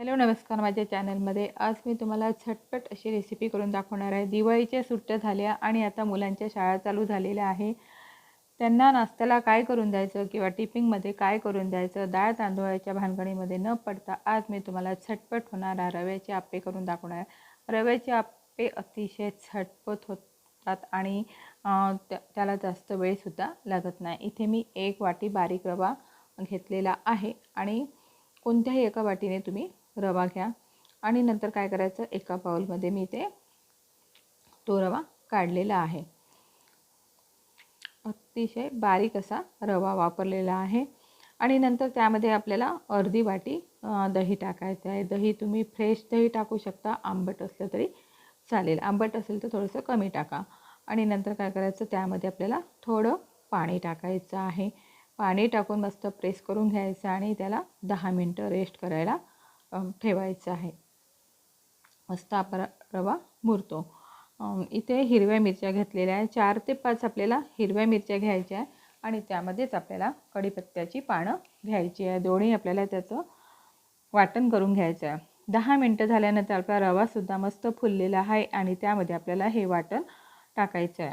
Hello नमस्कार माझ्या चॅनलमध्ये. आज मी तुम्हाला झटपट अशी रेसिपी करून दाखवणार आहे. दिवाळीच्या सुट्ट्या झाल्या आणि आता मुलांच्या शाळा चालू झालेल्या आहे. त्यांना नाश्त्याला काय करून द्यायचं किंवा टिफिनमध्ये काय करून द्यायचं डाळ तांदूळाच्या भानगडीमध्ये न पडता आज मी तुम्हाला झटपट होणारा रव्याचे आप्पे करून दाखवणार आहे. रव्याचे आप्पे अतिशय झटपट होतात आणि त्या त्याला जास्त वेळसुद्धा लागत नाही. इथे मी एक वाटी बारीक रवा घेतलेला आहे आणि कोणत्याही एका वाटीने तुम्ही रवा घ्या. आणि नंतर काय करायचं? एका बाउलमध्ये मी ते तो रवा काढलेला आहे. अतिशय बारीक असा रवा वापरलेला आहे. आणि नंतर त्यामध्ये आपल्याला अर्धी वाटी दही टाकायचं आहे. दही तुम्ही फ्रेश दही टाकू शकता. आंबट असलं तरी चालेल. आंबट असेल तर थोडंसं कमी टाका. आणि नंतर काय करायचं? त्यामध्ये आपल्याला थोडं पाणी टाकायचं आहे. पाणी टाकून मस्त प्रेस करून घ्यायचं आणि त्याला दहा मिनटं रेस्ट करायला ठेवायचं आहे. मस्त आपण रवा मुरतो. इथे हिरव्या मिरच्या घेतलेल्या आहे. चार ते पाच आपल्याला हिरव्या मिरच्या घ्यायच्या आहे आणि त्यामध्येच आपल्याला कढीपत्त्याची पानं घ्यायची आहे. दोन्ही आपल्याला त्याचं वाटण करून घ्यायचं आहे. दहा मिनटं झाल्यानंतर आपला रवासुद्धा मस्त फुललेला आहे आणि त्यामध्ये आपल्याला हे वाटण टाकायचं आहे.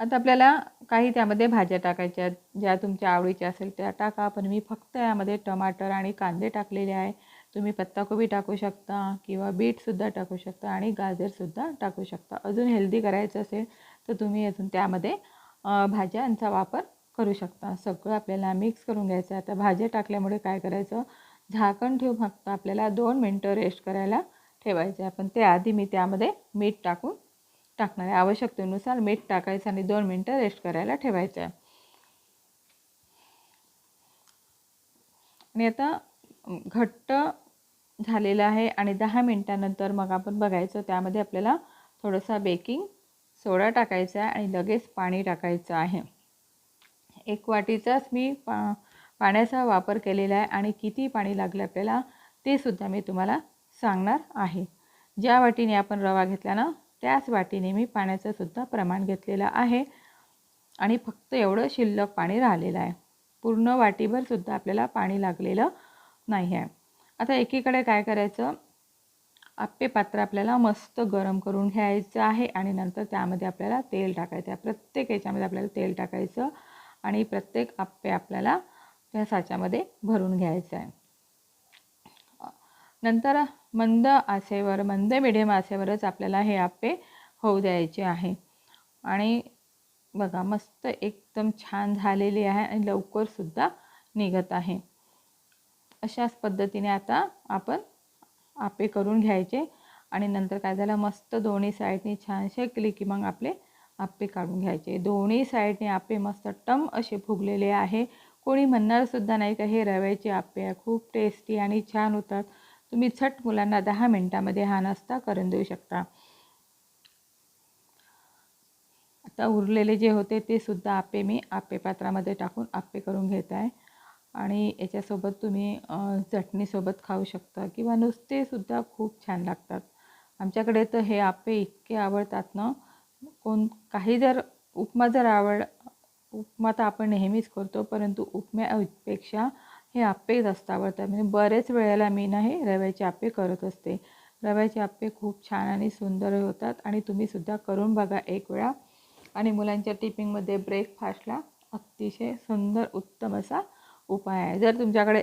आता आपल्याला काही त्यामध्ये भाज्या टाकायच्या आहेत. ज्या तुमच्या आवडीच्या असेल त्या टाका. पण मी फक्त यामध्ये टमाटर आणि कांदे टाकलेले आहे. तुम्ही पत्ताकोबी टाकू शकता किंवा बीटसुद्धा टाकू शकता आणि गाजरसुद्धा टाकू शकता. अजून हेल्दी करायचं असेल तर तुम्ही अजून त्यामध्ये भाज्यांचा वापर करू शकता. सगळं आपल्याला मिक्स करून घ्यायचं आहे. आता भाज्या टाकल्यामुळे काय करायचं? झाकण ठेवून फक्त आपल्याला दोन मिनटं रेस्ट करायला ठेवायचं आहे. पण त्याआधी मी त्यामध्ये मीठ टाकून टाकणार आहे. आवश्यकतेनुसार मीठ टाकायचं आणि दोन मिनटं रेस्ट करायला ठेवायचं आहे. आणि आता घट्ट झालेलं आहे आणि दहा मिनटानंतर मग आपण बघायचं त्यामध्ये आपल्याला थोडासा बेकिंग सोडा टाकायचा आहे आणि लगेच पाणी टाकायचं आहे. एक वाटीचाच मी पा पाण्याचा वापर केलेला आहे आणि किती पाणी लागलं आपल्याला ते सुद्धा मी तुम्हाला सांगणार आहे. ज्या वाटीने आपण रवा घेतला ना त्याच वाटीने मी पाण्याचं सुद्धा प्रमाण घेतलेलं आहे. आणि फक्त एवढं शिल्लक पाणी राहिलेलं आहे. पूर्ण वाटीभर सुद्धा आपल्याला पाणी लागलेलं नाही आहे. आता एकीकडे काय करायचं? आप्पे पात्र आपल्याला मस्त गरम करून घ्यायचं आहे आणि नंतर त्यामध्ये आपल्याला तेल टाकायचं आहे. प्रत्येक याच्यामध्ये आपल्याला तेल टाकायचं आणि प्रत्येक आप्पे आपल्याला त्या साच्यामध्ये भरून घ्यायचं आहे. नंतर मंद आसेवर मंद मिडियम आसेवरच आपल्याला हे आप्पे होऊ द्यायचे आहे. आणि बघा मस्त एकदम छान झालेली आहे आणि लवकरसुद्धा निघत आहे. अशाच पद्धतीने आता आपण आप्पे करून घ्यायचे आणि नंतर काय झालं मस्त दोन्ही साईडने छान शेकली की मग आपले आप्पे काढून घ्यायचे. दोन्ही साईडने आप्पे मस्त टम असे फुगलेले आहे. कोणी म्हणणारसुद्धा नाही का हे रव्याचे आप्पे आहे खूप टेस्टी आणि छान होतात. तुम्ही झट मुलांना दहा मिनटामध्ये हा नाश्ता करून देऊ शकता. आता उरलेले जे होते ते सुद्धा आप्पे मी आपे पात्रामध्ये टाकून आप्पे करून घेत आहे. आणि याच्यासोबत तुम्ही चटणीसोबत खाऊ शकता किंवा नुसते सुद्धा खूप छान लागतात. आमच्याकडे तर हे आप्पे इतके आवडतात ना कोण काही जर उपमा जर आवड उपमा तर आपण नेहमीच करतो परंतु उपम्यापेक्षा हे आप्पे जास्त आवडतात म्हणजे बरेच वेळेला मी ना हे रव्याचे आप्पे करत असते. रव्याचे आप्पे खूप छान आणि सुंदर होतात आणि तुम्हीसुद्धा करून बघा एक वेळा. आणि मुलांच्या टिपिंगमध्ये ब्रेकफास्टला अतिशय सुंदर उत्तम असा उपाय आहे. जर तुमच्याकडे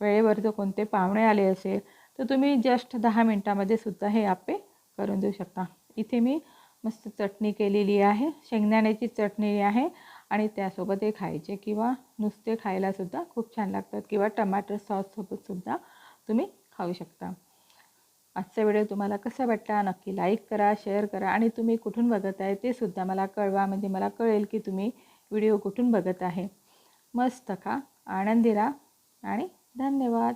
वेळेवर जर कोणते पाहुणे आले असेल तर तुम्ही जस्ट दहा मिनटामध्ये सुद्धा हे आप्पे करून देऊ शकता. इथे मी मस्त चटणी केलेली आहे. शेंगदाण्याची चटणी आहे. आणि त्यासोबत हे खायचे किंवा नुसते खायलासुद्धा खूप छान लागतात किंवा टमाटर सॉससोबतसुद्धा तुम्ही खाऊ शकता. आजचा व्हिडिओ तुम्हाला कसा वाटला नक्की लाईक करा शेअर करा आणि तुम्ही कुठून बघत आहे ते सुद्धा मला कळवा. म्हणजे मला कळेल की तुम्ही व्हिडिओ कुठून बघत आहे. मस्त खा आनंदी राहा आणि धन्यवाद.